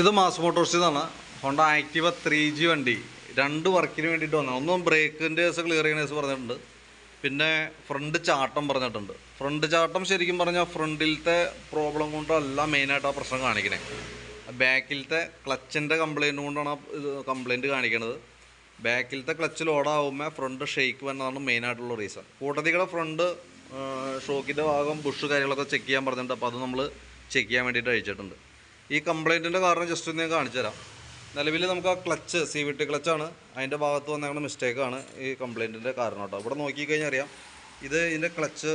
ഇത് മാസ് മോട്ടോഴ്സിൽ നിന്നാണ് Honda Activa three G വണ്ടി. രണ്ട് വർക്കിന് വേണ്ടിയിട്ട് വന്നത്. ഒന്നും ബ്രേക്കിന്റെ കേസ് ക്ലിയർ ചെയ്യുന്ന പറഞ്ഞിട്ടുണ്ട്. പിന്നെ ഫ്രണ്ട് ചാട്ടം പറഞ്ഞിട്ടുണ്ട്. ഫ്രണ്ട് ചാട്ടം ശരിക്കും പറഞ്ഞാൽ ഫ്രണ്ടിലത്തെ പ്രോബ്ലം കൊണ്ടല്ല മെയിനായിട്ട് ആ പ്രശ്നം കാണിക്കണേ. ബാക്കിലത്തെ ക്ലച്ചിന്റെ കംപ്ലയിന്റ് കൊണ്ടാണ് ഇത് കംപ്ലയിന്റ് കാണിക്കണത്. ബാക്കിലത്തെ ക്ലച്ച് ലോഡാവുമ്പോൾ ഫ്രണ്ട് ഷെയ്ക്ക് വന്നതാണ് മെയിനായിട്ടുള്ള റീസൺ കൂട്ടത്തിക്കടെ ഫ്രണ്ട് ഷോക്കിന്റെ ഭാഗം ബുഷ് കാര്യങ്ങളൊക്കെ ചെക്ക് ചെയ്യാൻ പറഞ്ഞിട്ടുണ്ട്. അപ്പോൾ അത് നമ്മൾ ചെക്ക് ചെയ്യാൻ വേണ്ടിയിട്ട് അയച്ചിട്ടുണ്ട് ഈ കംപ്ലൈന്റിന്റെ കാരണം ജസ്റ്റ് ഒന്ന് ഞാൻ കാണിച്ചു തരാം. നിലവിൽ നമുക്ക് ആ ക്ലച്ച് സി വി ടി ക്ലച്ചാണ് അതിന്റെ ഭാഗത്ത് വന്നേക്കുന്ന മിസ്റ്റേക്കാണ് ഈ കംപ്ലൈന്റിന്റെ കാരണം കേട്ടോ. ഇവിടെ നോക്കിക്കഴിഞ്ഞാൽ അറിയാം ഇത് ഇതിന്റെ ക്ലച്ച്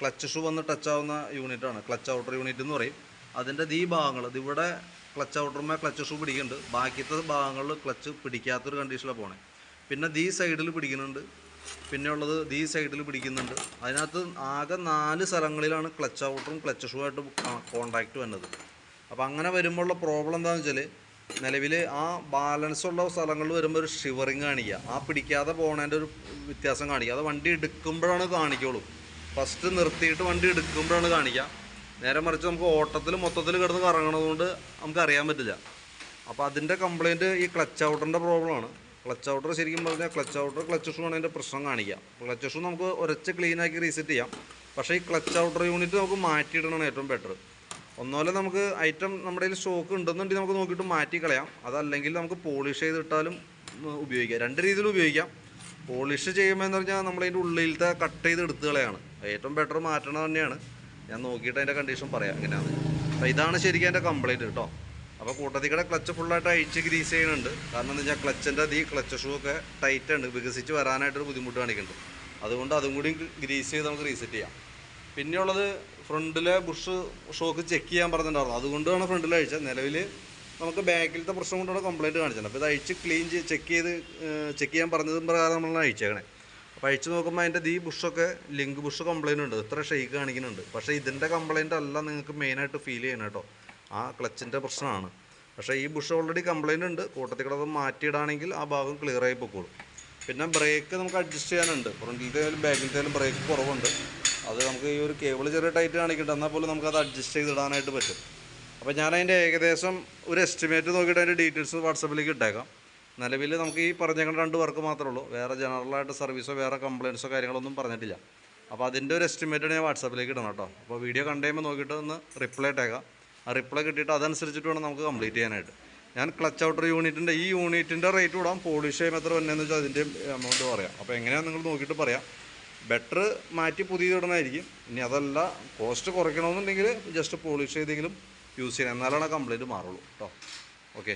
ക്ലച്ച് ഷൂ വന്ന് ടച്ച് ആവുന്ന യൂണിറ്റാണ് ക്ലച്ച് ഔട്ടർ യൂണിറ്റ് എന്ന് പറയും. അതിന്റെ ഈ ഭാഗങ്ങൾ ഇതിവിടെ ക്ലച്ച് ഔട്ടർമേ ക്ലച്ച് ഷൂ പിടിക്കുന്നുണ്ട്. ബാക്കിയത്തെ ഭാഗങ്ങളിൽ ക്ലച്ച് പിടിക്കാത്തൊരു കണ്ടീഷനിലാണ് പോണേ. പിന്നെ ദീ സൈഡിൽ പിടിക്കുന്നുണ്ട്. പിന്നെ ഉള്ളത് ദീ സൈഡിൽ പിടിക്കുന്നുണ്ട്. അതിനകത്ത് ആകെ നാല് സ്ഥലങ്ങളിലാണ് ക്ലച്ച് ഔട്ടറും ക്ലച്ച് ഷൂ ആയിട്ട് കോൺടാക്റ്റ് വന്നത്. അപ്പോൾ അങ്ങനെ വരുമ്പോഴുള്ള പ്രോബ്ലം എന്താണെന്ന് വെച്ചാൽ നിലവിൽ ആ ബാലൻസ് ഉള്ള സ്ഥലങ്ങളിൽ വരുമ്പോൾ ഒരു ഷിവറിങ് കാണിക്കുക ആ പിടിക്കാതെ പോകണതിന്റെ ഒരു വ്യത്യാസം കാണിക്കുക അത് വണ്ടി എടുക്കുമ്പോഴാണ് കാണിക്കുള്ളൂ ഫസ്റ്റ് നിർത്തിയിട്ട് വണ്ടി എടുക്കുമ്പോഴാണ് കാണിക്കുക നേരെ മറിച്ച് നമുക്ക് ഓട്ടത്തിൽ മൊത്തത്തിൽ കിടന്ന് കറങ്ങണതുകൊണ്ട് നമുക്ക് അറിയാൻ പറ്റില്ല. അപ്പോൾ അതിന്റെ കംപ്ലയിന്റ് ഈ ക്ലച്ച് ഔട്ടറിന്റെ പ്രോബ്ലമാണ് ക്ലച്ച് ഔട്ടർ ശരിക്കും പറഞ്ഞാൽ ക്ലച്ച് ഔട്ടർ ക്ലച്ച് ഷൂ ആണ് അതിന്റെ പ്രശ്നം കാണിക്കുക ക്ലച്ച് ഷൂ നമുക്ക് ഒരച്ച് ക്ലീനാക്കി റീസെറ്റ് ചെയ്യാം. പക്ഷേ ഈ ക്ലച്ച് ഔട്ടർ യൂണിറ്റ് നമുക്ക് മാറ്റിയിടണമാണ് ഏറ്റവും ബെറ്റർ ഒന്നുമല്ല നമുക്ക് ഐറ്റം നമ്മുടെ കയ്യിൽ സ്റ്റോക്ക് ഉണ്ടെന്നുണ്ടെങ്കിൽ നമുക്ക് നോക്കിയിട്ട് മാറ്റി കളയാം അതല്ലെങ്കിൽ നമുക്ക് പോളിഷ് ചെയ്തിട്ടാലും ഉപയോഗിക്കാം. രണ്ട് രീതിയിൽ ഉപയോഗിക്കാം. പോളിഷ് ചെയ്യുമ്പോൾ എന്ന് പറഞ്ഞാൽ നമ്മളതിന്റെ ഉള്ളിലത്തെ കട്ട് ചെയ്ത് എടുത്ത് കളയാണ്. ഏറ്റവും ബെറ്റർ മാറ്റണം തന്നെയാണ്. ഞാൻ നോക്കിയിട്ട് അതിന്റെ കണ്ടീഷൻ പറയാം എങ്ങനെയാണ് അപ്പോൾ ഇതാണ് ശരിക്കും എന്റെ കംപ്ലൈന്റ് കേട്ടോ അപ്പോൾ കൂട്ടത്തിക്കടെ ക്ലച്ച് ഫുള്ളായിട്ട് അഴിച്ച് ഗ്രീസ് ചെയ്യുന്നുണ്ട്. കാരണം എന്ന് വെച്ചാൽ ക്ലച്ചിന്റെ ഈ ക്ലച്ച് ഷൂ ഒക്കെ ടൈറ്റ് ഉണ്ട് വികസിച്ച് വരാനായിട്ടൊരു ബുദ്ധിമുട്ട് കാണിക്കുന്നുണ്ട്. അതുകൊണ്ട് അതും കൂടി ഗ്രീസ് ചെയ്ത് നമുക്ക് റീസെറ്റ് ചെയ്യാം. പിന്നെയുള്ളത് ഫ്രണ്ടിലെ ബുഷ് ഷോക്ക് ചെക്ക് ചെയ്യാൻ പറഞ്ഞിട്ടുണ്ടായിരുന്നു. അതുകൊണ്ടാണ് ഫ്രണ്ടിൽ അഴിച്ചത്. നിലവിൽ നമുക്ക് ബാക്കിലത്തെ പ്രശ്നം കൊണ്ടാണ് കംപ്ലയിന്റ് കാണിച്ചത്. അപ്പോൾ ഇത് അഴിച്ച് ക്ലീൻ ചെയ്ത് ചെക്ക് ചെയ്ത് ചെക്ക് ചെയ്യാൻ പറഞ്ഞതും പ്രകാരം നമ്മളാണ് അഴിച്ചേക്കണേ. അപ്പോൾ അഴിച്ച് നോക്കുമ്പോൾ അതിന്റെ ഈ ബുഷൊക്കെ ലിങ്ക് ബുഷ് കംപ്ലയിന്റ് ഉണ്ട്. ഇത്ര ഷെയ്ക്ക് കാണിക്കുന്നുണ്ട്. പക്ഷേ ഇതിന്റെ കംപ്ലയിന്റ് അല്ല നിങ്ങൾക്ക് മെയിനായിട്ട് ഫീൽ ചെയ്യണം കേട്ടോ ആ ക്ലച്ചിന്റെ പ്രശ്നമാണ്. പക്ഷേ ഈ ബുഷ് ഓൾറെഡി കംപ്ലയിന്റ് ഉണ്ട്. കൂട്ടത്തിൽ കൂടെ അത് മാറ്റിയിടാണെങ്കിൽ ആ ഭാഗം ക്ലിയർ ആയി പൊക്കോളും. പിന്നെ ബ്രേക്ക് നമുക്ക് അഡ്ജസ്റ്റ് ചെയ്യാനുണ്ട്. ഫ്രണ്ടിലത്തെ ബാക്കിലത്തെ ബ്രേക്ക് കുറവുണ്ട്. അത് നമുക്ക് ഈ ഒരു കേബിൾ ചെറിയ ടൈറ്റ് കാണിക്കട്ടെ എന്നാൽ പോലും നമുക്കത് അഡ്ജസ്റ്റ് ചെയ്തിടാനായിട്ട് പറ്റും. അപ്പോൾ ഞാൻ അതിന്റെ ഏകദേശം ഒരു എസ്റ്റിമേറ്റ് നോക്കിയിട്ട് അതിന്റെ ഡീറ്റെയിൽസ് വാട്സപ്പിലേക്ക് ഇട്ടേക്കാം. നിലവിൽ നമുക്ക് ഈ പറഞ്ഞേക്കുന്ന രണ്ട് വർക്ക് മാത്രമേ ഉള്ളൂ. വേറെ ജനറലായിട്ട് സർവീസോ വേറെ കംപ്ലയിൻസോ കാര്യങ്ങളൊന്നും പറഞ്ഞിട്ടില്ല. അപ്പോൾ അതിന്റെ ഒരു എസ്റ്റിമേറ്റ് ഞാൻ വാട്സപ്പിലേക്ക് ഇടണം കേട്ടോ. അപ്പോൾ വീഡിയോ കണ്ടു കഴിയുമ്പോൾ നോക്കിയിട്ട് ഒന്ന് റിപ്ലൈ ഇട്ടേക്കാം. ആ റിപ്ലൈ കിട്ടിയിട്ട് അതനുസരിച്ചിട്ട് വേണം നമുക്ക് കംപ്ലീറ്റ് ചെയ്യാനായിട്ട്. ഞാൻ ക്ലച്ച് ഔട്ടർ യൂണിറ്റിന്റെ ഈ യൂണിറ്റിന്റെ റേറ്റ് വിടാം പോളിഷ് ചെയ്യുമ്പോൾ എത്ര വന്നതെന്ന് വെച്ചാൽ അതിന്റെ എമൗണ്ട് പറയാം. അപ്പോൾ എങ്ങനെയാണ് നിങ്ങൾ നോക്കിയിട്ട് പറയാം. ബെറ്റർ മാറ്റി പുതിയത് ഇടണമായിരിക്കും ഇനി അതല്ല കോസ്റ്റ് കുറയ്ക്കണമെന്നുണ്ടെങ്കിൽ ജസ്റ്റ് പോളിഷ് ചെയ്തെങ്കിലും യൂസ് ചെയ്യണം. എന്നാലാണ് കംപ്ലൈന്റ് മാറുള്ളൂ. കേട്ടോ ഓക്കെ